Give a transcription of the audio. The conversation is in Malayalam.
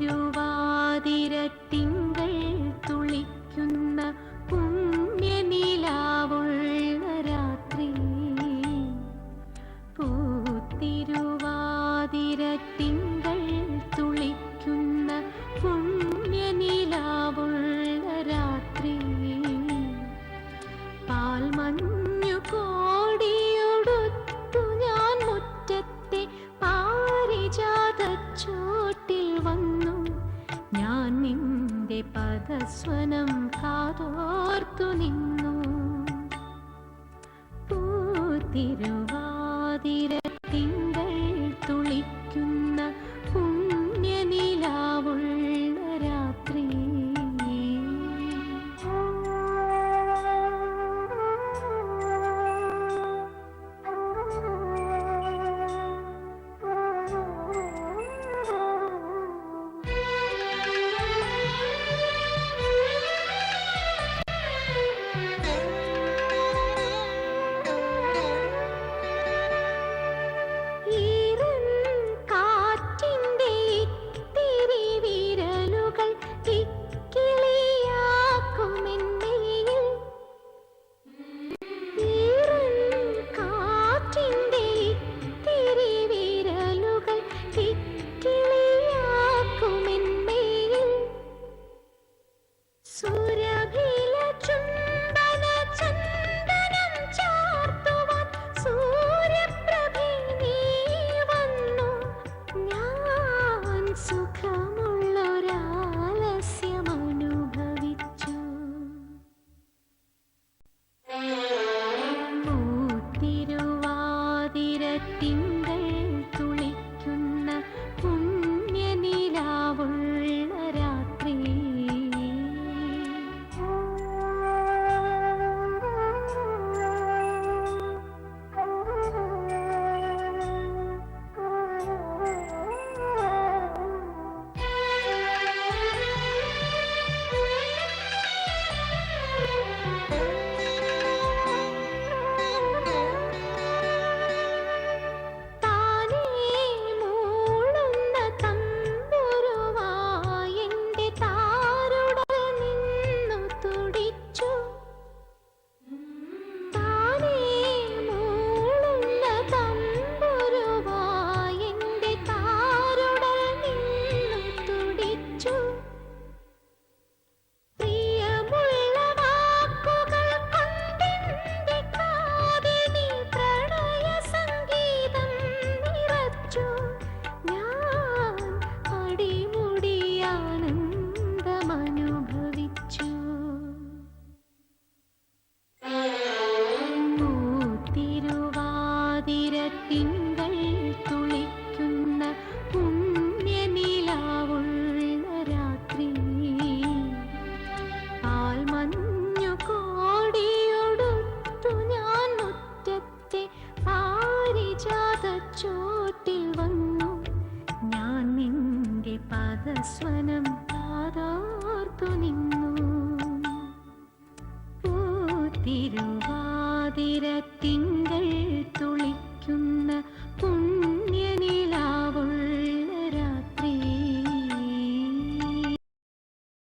തിരുവാതിരത്തിങ്കൾ തുളിക്കുന്ന പുണ്യനിലാവുള്ള രാത്രി പൂത്തിരുവാതിരത്തിങ്കൾ തുളിക്കുന്ന പുണ്യനിലാവുള്ള രാത്രി പാൽമഞ്ഞു കോടിയൊടുത്തു ഞാൻ മുറ്റത്തെ പാരിജാത പദസ്വനം കാതോർത്തു നിന്നു. പൂത്തിരോ സ്വനം താതാർത്തു